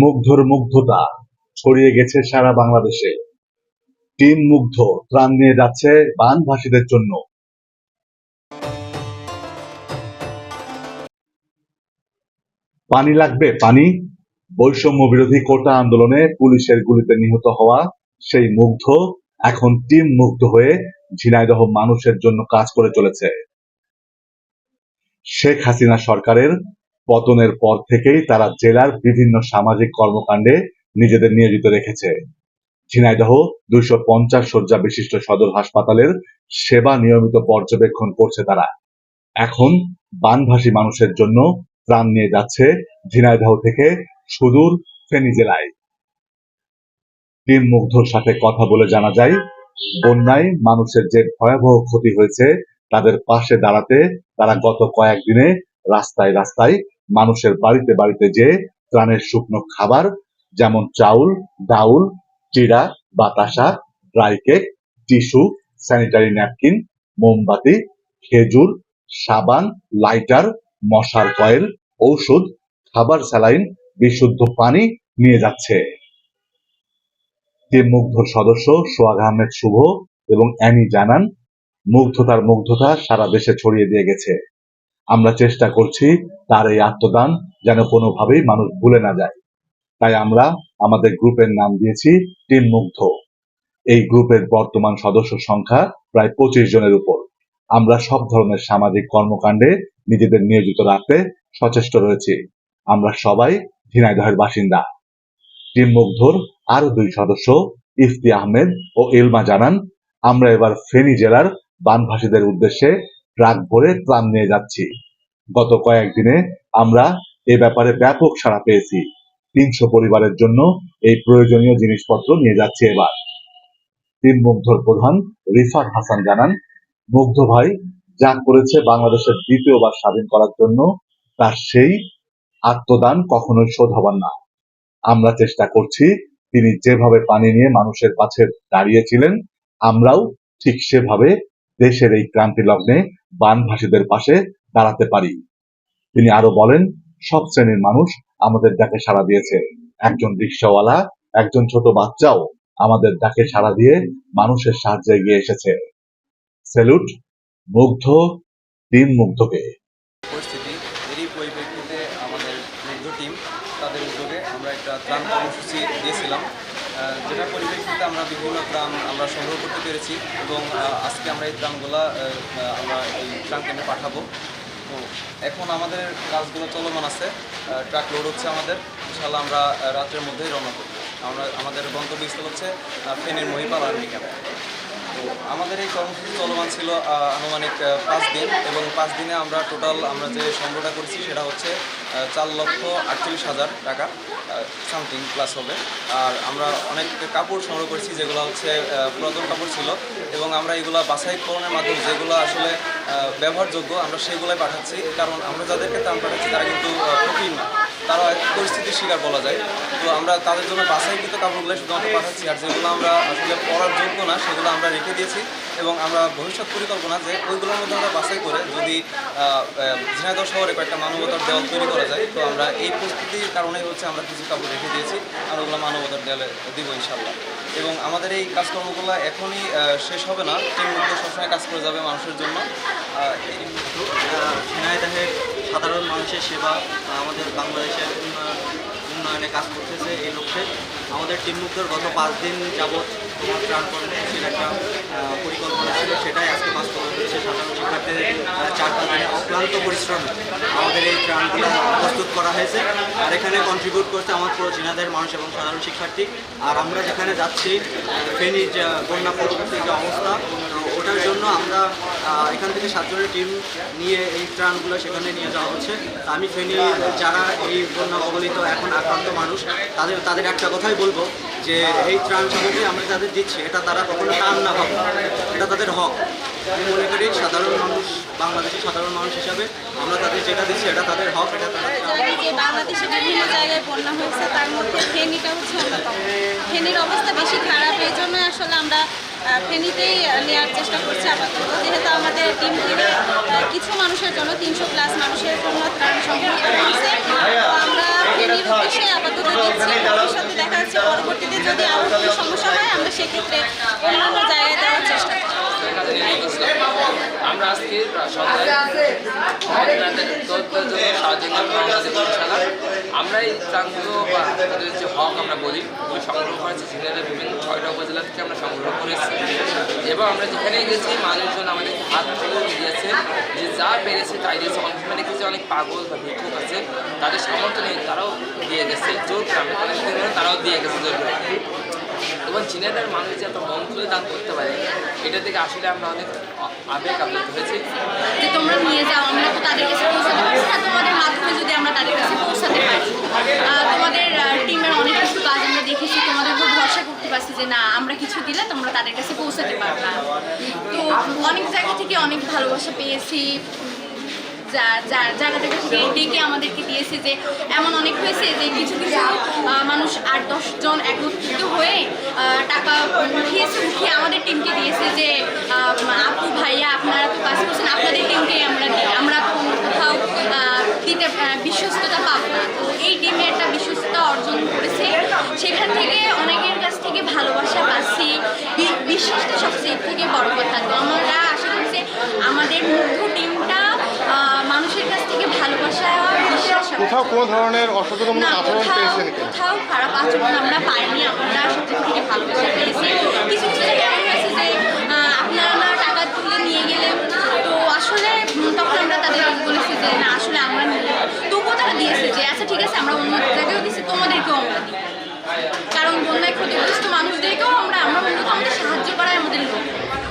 মুগ্ধর মুগ্ধতা ছড়িয়ে গেছে সারা বাংলাদেশে। টিম মুগ্ধ ত্রাণ নিয়ে যাচ্ছে বানভাসীদের জন্য। পানি লাগবে, পানি। বৈষম্য বিরোধী কোটা আন্দোলনে পুলিশের গুলিতে নিহত হওয়া সেই মুগ্ধ এখন টিম মুগ্ধ হয়ে ঝিনাইদহ মানুষের জন্য কাজ করে চলেছে। শেখ হাসিনা সরকারের পতনের পর থেকেই তারা জেলার বিভিন্ন সামাজিক কর্মকাণ্ডে নিজেদের নিয়োজিত রেখেছে। ঝিনাইদহ দুইশো পঞ্চাশ শয্যা বিশিষ্ট সদর হাসপাতালের সেবা নিয়মিত পর্যবেক্ষণ করছে তারা। এখন বানভাসী মানুষের জন্য ত্রাণ নিয়ে যাচ্ছে ঝিনাইদহ থেকে সুদূর ফেনী জেলায়। টিম মুগ্ধর সাথে কথা বলে জানা যায়, বন্যায় মানুষের যে ভয়াবহ ক্ষতি হয়েছে, তাদের পাশে দাঁড়াতে তারা গত কয়েকদিনে রাস্তায় রাস্তায় মানুষের বাড়িতে বাড়িতে যে ত্রাণের শুকনো খাবার, যেমন চাউল, ডাউল চিড়া বাতাসা, dry cake, tissue, sanitary napkin, মোমবাতি, খেজুর, সাবান, লাইটার, মশার কয়েল, ঔষধ, খাবার স্যালাইন, বিশুদ্ধ পানি নিয়ে যাচ্ছে। মুগ্ধর সদস্য সোহাগ আহমেদ শুভ এবং অ্যানি জানান, মুগ্ধতার মুগ্ধতা সারা দেশে ছড়িয়ে দিয়ে গেছে। আমরা চেষ্টা করছি তার এই আত্মদান যেন কোনোভাবেই মানুষ ভুলে না যায়। তাই আমরা আমাদের গ্রুপের নাম দিয়েছি টিম মুগ্ধ। এই গ্রুপের বর্তমান সদস্য সংখ্যা প্রায় পঁচিশ জনের উপর। আমরা সব ধরনের সামাজিক কর্মকাণ্ডে নিজেদের নিয়োজিত রাখতে সচেষ্ট রয়েছি। আমরা সবাই ঝিনাইদহের বাসিন্দা। টিম মুগ্ধর আরও দুই সদস্য, ইফতি আহমেদ ও ইলমা জানান, আমরা এবার ফেনী জেলার বানভাসীদের উদ্দেশ্যে ট্রাক ভরে ত্রাণ নিয়ে যাচ্ছি। গত কয়েকদিনে আমরা এ ব্যাপারে ব্যাপক সাড়া পেয়েছি। তিনশো পরিবারের জন্য এই প্রয়োজনীয় জিনিসপত্র নিয়ে যাচ্ছি এবার। তিন মুগ্ধর প্রধান রিফাত হাসান জানান, মুগ্ধ ভাই যা করেছে বাংলাদেশের দ্বিতীয়বার স্বাধীন করার জন্য, তার সেই আত্মদান কখনোই শোধ হবার না। আমরা চেষ্টা করছি, তিনি যেভাবে পানি নিয়ে মানুষের কাছে দাঁড়িয়েছিলেন, আমরাও ঠিক সেভাবে দেশের এই ক্রান্তি লগ্নে বানভাসীদের পাশে দাঁড়াতে পারি। তিনি আরও বলেন, সব শ্রেণির মানুষ আমাদের ডাকে সাড়া দিয়েছে। একজন রিক্সাওয়ালা, একজন ছোট বাচ্চাও আমাদের ডাকে সাড়া দিয়ে মানুষের সাহায্যে এগিয়ে এসেছে। সেলুট মুগ্ধ টিম মুগ্ধকে পরিস্থিতি এরই পরিপ্রেক্ষিতে আমাদের মুগ্ধ টিম তাদের উদ্যোগে আমরা একটা ত্রাণ কর্মসূচি দিয়েছিলাম আহ, যেটার পরিপ্রেক্ষিতে আমরা বিভিন্ন ত্রাণ আমরা সংগ্রহ করতে পেরেছি এবং আজকে আমরা এই ত্রাণগুলা আমরা এই ত্রাণ কেন্দ্রে পাঠাবো। তো এখন আমাদের কাজগুলো চলমান আছে ট্রাক লোড হচ্ছে আমাদের। ইনশাল্লাহ আমরা রাত্রের মধ্যেই রওনা করব। আমরা, আমাদের গন্তব্যস্থল হচ্ছে ফেনের মহিপাল আর্মি ক্যাম্প। আমাদের এই কর্মসূচি চলমান ছিল আনুমানিক পাঁচ দিন এবং পাঁচ দিনে আমরা টোটাল আমরা যে সংগ্রহটা করেছি সেটা হচ্ছে চার লক্ষ আটচল্লিশ হাজার টাকা সামথিং প্লাস হবে। আর আমরা অনেক কাপড় সংগ্রহ করেছি যেগুলো হচ্ছে পুরাতন কাপড় ছিল এবং আমরা এগুলো বাছাইকরণের মাধ্যমে যেগুলো আসলে ব্যবহারযোগ্য আমরা সেগুলোই পাঠাচ্ছি। কারণ আমরা যাদেরকে ত্রাণ পাঠাচ্ছি তারা কিন্তু আহ, না। তারা পরিস্থিতির শিকার বলা যায়। তো আমরা তাদের জন্য বাছাইকৃত কাপড়গুলো শুধুমাত্র পাঠাচ্ছি আর যেগুলো আমরা আসলে পড়ার যোগ্য না, সেগুলো আমরা রেখে দিয়েছি এবং আমরা ভবিষ্যৎ পরিকল্পনা যে ওইগুলোর মধ্যে আমরা বাছাই করে যদি ঝিনাইদহ শহরে কয়েকটা মানবতার দেওয়াল তৈরি করা যায়, তো আমরা এই পরিস্থিতির কারণেই হচ্ছে আমরা কিছু কাপড় রেখে দিয়েছি আর ওগুলো মানবতার দেয়ালে দিব ইনশাল্লাহ এবং আমাদের এই কাজকর্মগুলো এখনই শেষ হবে না। টিম সবসময় কাজ করে যাবে মানুষের জন্য আহ, এই- যারা ঝিনাইদহের সাধারণ মানুষের সেবা আমাদের বাংলাদেশের উন্নয়নে কাজ করতেছে এই লক্ষ্যে আমাদের টিম মুক্তর গত পাঁচ দিন যাবৎ তোমার ত্রাণ কর্মসূচির একটা পরিকল্পনা ছিল, সেটাই আজকে বাস্তবায়ন হচ্ছে। সাধারণ শিক্ষার্থীদের চার পাঁচ অক্লান্ত পরিশ্রমে আমাদের এই ত্রাণগুলো প্রস্তুত করা হয়েছে। আর এখানে কন্ট্রিবিউট করছে আমার পুরো ঝিনাইদহের মানুষ এবং সাধারণ শিক্ষার্থী। আর আমরা যেখানে যাচ্ছি ফেনীর বন্যা পরবর্তী যে অবস্থা ওটার জন্য আমরা এখান থেকে সাতজনের টিম নিয়ে এই ত্রাণগুলো সেখানে নিয়ে যাওয়া হচ্ছে। আমি ফেনি, যারা এই বন্যা কবলিত এখন আক্রান্ত মানুষ, তাদের তাদের একটা কথাই বলব যে এই ত্রাণ সামগ্রী আমরা তাদের দিচ্ছি, এটা তারা কখনো টান না পাবো এটা তাদের হক। আমি মনে করি সাধারণ মানুষ, বাংলাদেশের সাধারণ মানুষ হিসাবে আমরা তাদের যেটা দিচ্ছি, এটা তাদের হক, এটা তাদের জানি যে বাংলাদেশে বিভিন্ন জায়গায় বন্যা হয়েছে, তার মধ্যে ফেনীটা হচ্ছে অন্যতম। ফেনীর অবস্থা বেশি খারাপ, এই জন্য আসলে আমরা ফেনীতেই নেওয়ার চেষ্টা করছে আপাতত। যেহেতু আমাদের টিম থেকে কিছু মানুষের জন্য, তিনশো প্লাস মানুষের জন্য ত্রাণ সংগ্রহ করা হয়েছে আমরা ফেনীর উদ্দেশ্যে আপাতত দেখছি। ভবিষ্যতে দেখা যাচ্ছে, পরবর্তীতে যদি আরও কোনো সমস্যা হয়, আমরা সেক্ষেত্রে অন্যান্য জায়গায় দেওয়ার চেষ্টা করব আমরা আজকে সন্ধ্যায় ভোটারদের তথ্যের জন্য সাহায্য করব আমাদের বরিশালা আমরা এই ত্রাণগুলো বা তাদের যে হক আমরা বলি, ওই সংগ্রহ করেছি সিলেটের বিভিন্ন ছয়টা উপজেলা থেকে আমরা সংগ্রহ করেছি এবং আমরা যেখানে গেছি, মানুষজন আমাদের হাত দিয়েছে যে যা পেরেছে তাই দিয়েছে। অনেক সময় দেখেছি অনেক পাগল বা ভিক্ষুক আছে, তাদের সামর্থ্য নেই, তারাও দিয়ে গেছে। জোর ধরে তারাও দিয়ে গেছে জোর এবং চীনাদের মানুষ যে এত মন দান করতে পারে, এটা থেকে আসলে আমরা অনেক আবেগ আপ্লুত হয়েছি। যে তোমরা নিয়ে যাও, আমরা তো তাদের কাছে পৌঁছাতে পারছি না। তোমাদের মাধ্যমে যদি আমরা তাদের কাছে পৌঁছাতে পারি। তোমাদের টিমের অনেক কিছু কাজ আমরা দেখেছি, তোমাদের উপর ভরসা করতে পারছি যে না, আমরা কিছু দিলে তোমরা তাদের কাছে পৌঁছাতে পারবা। তো অনেক জায়গা থেকে অনেক ভালোবাসা পেয়েছি। জায়গা থেকে ডেকে আমাদেরকে দিয়েছে যে, এমন অনেক হয়েছে যে কিছু কিছু মানুষ আট দশ জন একত্রিত হয়ে টাকা উঠিয়েছে, উঠিয়ে আমাদের টিমকে দিয়েছে যে আপু, ভাইয়া, আপনারা তো কাজ করছেন, আপনাদের টিমকে আমরা আমরা কোথাও দিতে বিশ্বস্ততা পাবো না। তো এই টিমে একটা বিশ্বস্ততা অর্জন করেছে। সেখান থেকে অনেকের কাছ থেকে ভালোবাসা পাচ্ছি। বিশ্বাসটা সবচেয়ে থেকে বড় কথা। তো আমরা আশা করছি আমাদের মুগ্ধ ভালোবাসা বিশ্বাস কোথাও কোনো ধরনের অসচেতনমূলক আচরণ পেয়েছেন কিনা? কোথাও খারাপ আচরণ আমরা পাইনি আমরা সত্যি থেকে ভালোবাসা পেয়েছি। কিছু কিছু এমন হয়েছে যে আপনারা না টাকা তুলে নিয়ে গেলেন তো আসলে তখন আমরা তাদের বলেছি যে না আসলে আমরা নিই তবুও তারা দিয়েছে যে আচ্ছা ঠিক আছে আমরা অন্য জায়গায়ও দিচ্ছি তোমাদেরকেও আমরা দিই কারণ বন্যায় ক্ষতিগ্রস্ত মানুষদেরকেও আমরা আমরা মূলত আমাদের সাহায্য করাই আমাদের লক্ষ্য